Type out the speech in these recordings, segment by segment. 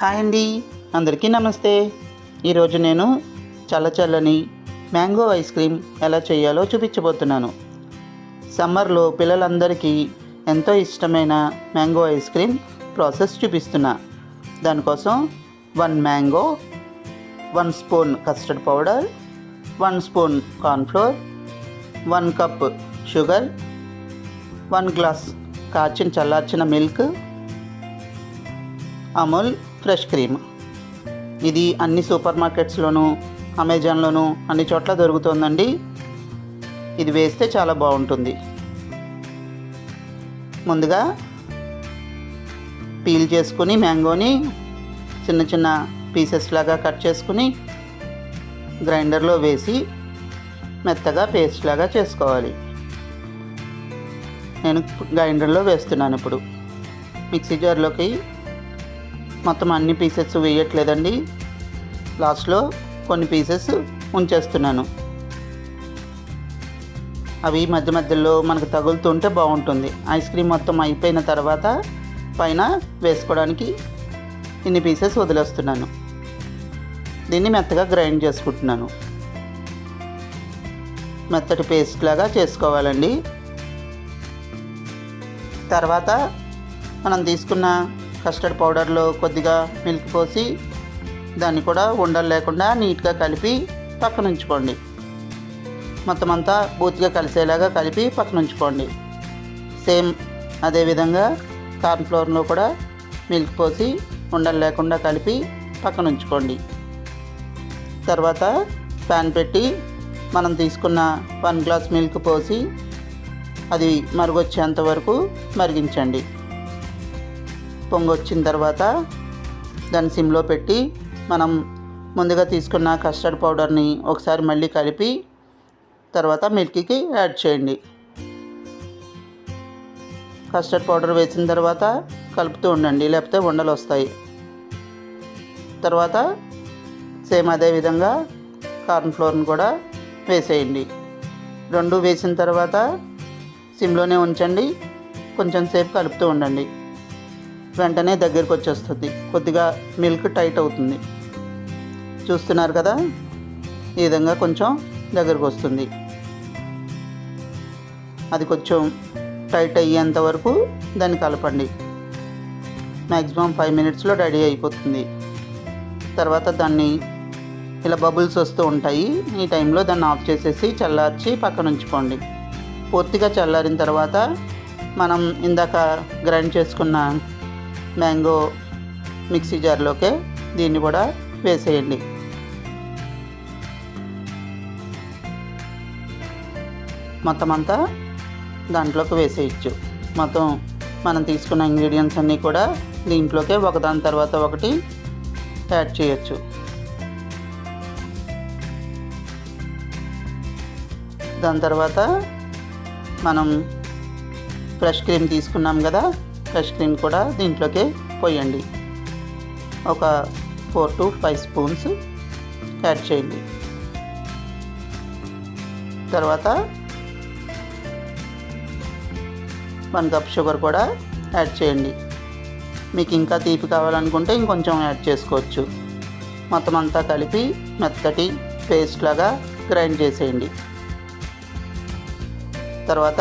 Hi అండి. అందరికీ నమస్తే. ఈరోజు నేను చల్ల చల్లని మ్యాంగో ఐస్ క్రీమ్ ఎలా చేయాలో చూపించబోతున్నాను. సమ్మర్లో పిల్లలందరికీ ఎంతో ఇష్టమైన మ్యాంగో ఐస్ క్రీమ్ ప్రాసెస్ చూపిస్తున్నా. దానికోసం one mango one spoon custard powder one spoon cornflour one cup sugar one glass కాచిన చల్లార్చిన మిల్క్ అమూల్ ఫ్రెష్ క్రీమ్. ఇది అన్ని సూపర్ మార్కెట్స్లోనూ అమెజాన్లోనూ అన్ని చోట్ల దొరుకుతుందండి. ఇది వేస్తే చాలా బాగుంటుంది. ముందుగా పీల్ చేసుకుని మ్యాంగోని చిన్న చిన్న పీసెస్ లాగా కట్ చేసుకుని గ్రైండర్లో వేసి మెత్తగా పేస్ట్ లాగా చేసుకోవాలి. నేను గ్రైండర్లో వేస్తున్నాను ఇప్పుడు. మిక్సీ జార్లోకి మొత్తం అన్ని పీసెస్ వేయట్లేదండి. లాస్ట్లో కొన్ని పీసెస్ ఉంచేస్తున్నాను. అవి మధ్య మధ్యలో మనకు తగులుతుంటే బాగుంటుంది. ఐస్ క్రీమ్ మొత్తం అయిపోయిన తర్వాత పైన వేసుకోవడానికి ఇన్ని పీసెస్ వదిలేస్తున్నాను. దీన్ని మెత్తగా గ్రైండ్ చేసుకుంటున్నాను. మెత్తటి పేస్ట్ లాగా చేసుకోవాలండి. తర్వాత మనం తీసుకున్న కస్టర్డ్ పౌడర్లో కొద్దిగా మిల్క్ పోసి దాన్ని కూడా ఉండలు లేకుండా నీట్గా కలిపి పక్కన ఉంచుకోండి. మొత్తం అంతా పూర్తిగా కలిసేలాగా కలిపి పక్కన ఉంచుకోండి. సేమ్ అదేవిధంగా కార్న్ఫ్లోర్లో కూడా మిల్క్ పోసి ఉండలు లేకుండా కలిపి పక్కన ఉంచుకోండి. తర్వాత ప్యాన్ పెట్టి మనం తీసుకున్న వన్ గ్లాస్ మిల్క్ పోసి అది మరుగొచ్చేంత వరకు మరిగించండి. పొంగొచ్చిన తర్వాత దాన్ని సిమ్లో పెట్టి మనం ముందుగా తీసుకున్న కస్టర్డ్ పౌడర్ని ఒకసారి మళ్ళీ కలిపి తర్వాత మిల్క్కి యాడ్ చేయండి. కస్టర్డ్ పౌడర్ వేసిన తర్వాత కలుపుతూ ఉండండి లేకపోతే ఉండలు వస్తాయి. తర్వాత సేమ్ అదే విధంగా కార్న్ ఫ్లోర్ని కూడా వేసేయండి. రెండు వేసిన తర్వాత సిమ్లోనే ఉంచండి కొంచెం సేపు కలుపుతూ ఉండండి. వెంటనే దగ్గరికి వచ్చేస్తుంది. కొద్దిగా మిల్క్ టైట్ అవుతుంది. చూస్తున్నారు కదా? ఈ విధంగా కొంచెం దగ్గరకు వస్తుంది. అది కొంచెం టైట్ అయ్యేంత వరకు దాన్ని కలపండి. మ్యాక్సిమం ఫైవ్ మినిట్స్లో రెడీ అయిపోతుంది. తర్వాత దాన్ని ఇలా బబుల్స్ వస్తూ ఉంటాయి. ఈ టైంలో దాన్ని ఆఫ్ చేసేసి చల్లార్చి పక్కన ఉంచుకోండి. పూర్తిగా చల్లారిన తర్వాత మనం ఇందాక గ్రైండ్ చేసుకున్న మ్యాంగో మిక్సీ జార్లోకే దీన్ని కూడా వేసేయండి. మొత్తం అంతా దాంట్లోకి వేసేయచ్చు. మొత్తం మనం తీసుకున్న ఇంగ్రీడియంట్స్ అన్నీ కూడా దీంట్లోకే ఒకదాని తర్వాత ఒకటి యాడ్ చేయొచ్చు. దాని తర్వాత మనం ఫ్రెష్ క్రీమ్ తీసుకున్నాం కదా ఫ్రెష్ క్రీమ్ కూడా దీంట్లోకి పోయండి. ఒక four to five spoons add చేయండి. తర్వాత వన్ కప్ షుగర్ కూడా యాడ్ చేయండి. మీకు ఇంకా తీపి కావాలనుకుంటే ఇంకొంచెం యాడ్ చేసుకోవచ్చు. మొత్తం అంతా కలిపి మెత్తటి పేస్ట్ లాగా గ్రైండ్ చేసేయండి. తర్వాత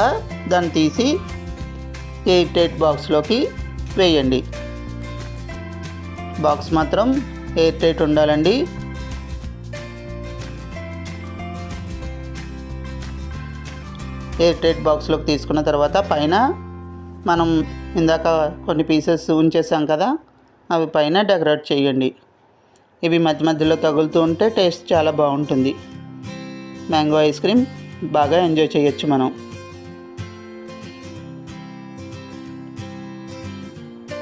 దాన్ని తీసి ఎయిట్ ఎయిట్ బాక్స్లోకి వేయండి. బాక్స్ మాత్రం ఎయిట్ ఎయిట్ ఉండాలండి. ఎయిట్ ఎయిట్ బాక్స్లోకి తీసుకున్న తర్వాత పైన మనం ఇందాక కొన్ని పీసెస్ ఉంచేసాం కదా అవి పైన డెకరేట్ చేయండి. ఇవి మధ్య మధ్యలో తగులుతూ ఉంటే టేస్ట్ చాలా బాగుంటుంది. మ్యాంగో ఐస్ క్రీమ్ బాగా ఎంజాయ్ చేయొచ్చు మనం.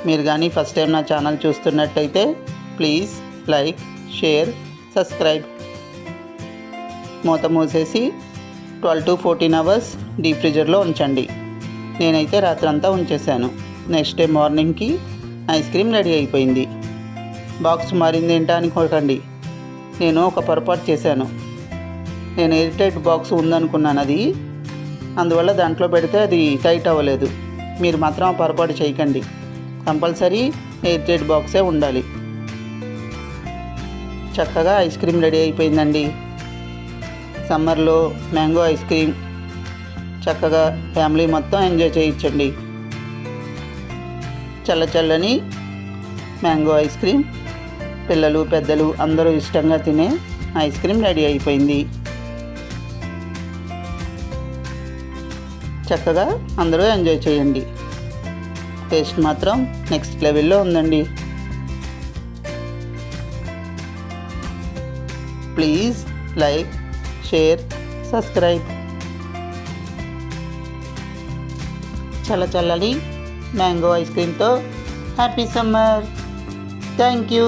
మీరు కానీ ఫస్ట్ టైం నా ఛానల్ చూస్తున్నట్టయితే ప్లీజ్ లైక్ షేర్ సబ్స్క్రైబ్ మూత మూసేసి twelve to fourteen hours deep ఫ్రిజర్లో ఉంచండి. నేనైతే రాత్రంతా ఉంచేశాను. నెక్స్ట్ డే మార్నింగ్కి ఐస్ క్రీమ్ రెడీ అయిపోయింది. బాక్స్ మారింది ఏంటా అనుకోకండి. నేను ఒక పొరపాటు చేశాను. నేను ఎయిర్ టైట్ బాక్స్ ఉందనుకున్నాను అది. అందువల్ల దాంట్లో పెడితే అది టైట్ అవ్వలేదు. మీరు మాత్రం ఆ పొరపాటు చేయకండి. కంపల్సరీ ఎయిర్ టైట్ బాక్సే ఉండాలి. చక్కగా ఐస్ క్రీమ్ రెడీ అయిపోయిందండి. సమ్మర్లో మ్యాంగో ఐస్ క్రీమ్ చక్కగా ఫ్యామిలీ మొత్తం ఎంజాయ్ చేయించండి. చల్ల చల్లని మ్యాంగో ఐస్ క్రీమ్ పిల్లలు పెద్దలు అందరూ ఇష్టంగా తినే ఐస్ క్రీమ్ రెడీ అయిపోయింది. చక్కగా అందరూ ఎంజాయ్ చేయండి. టేస్ట్ మాత్రం నెక్స్ట్ లెవెల్లో ఉందండి. Please like share subscribe. చల్ల చల్లని మ్యాంగో ఐస్ క్రీమ్తో హ్యాపీ సమ్మర్. Thank you.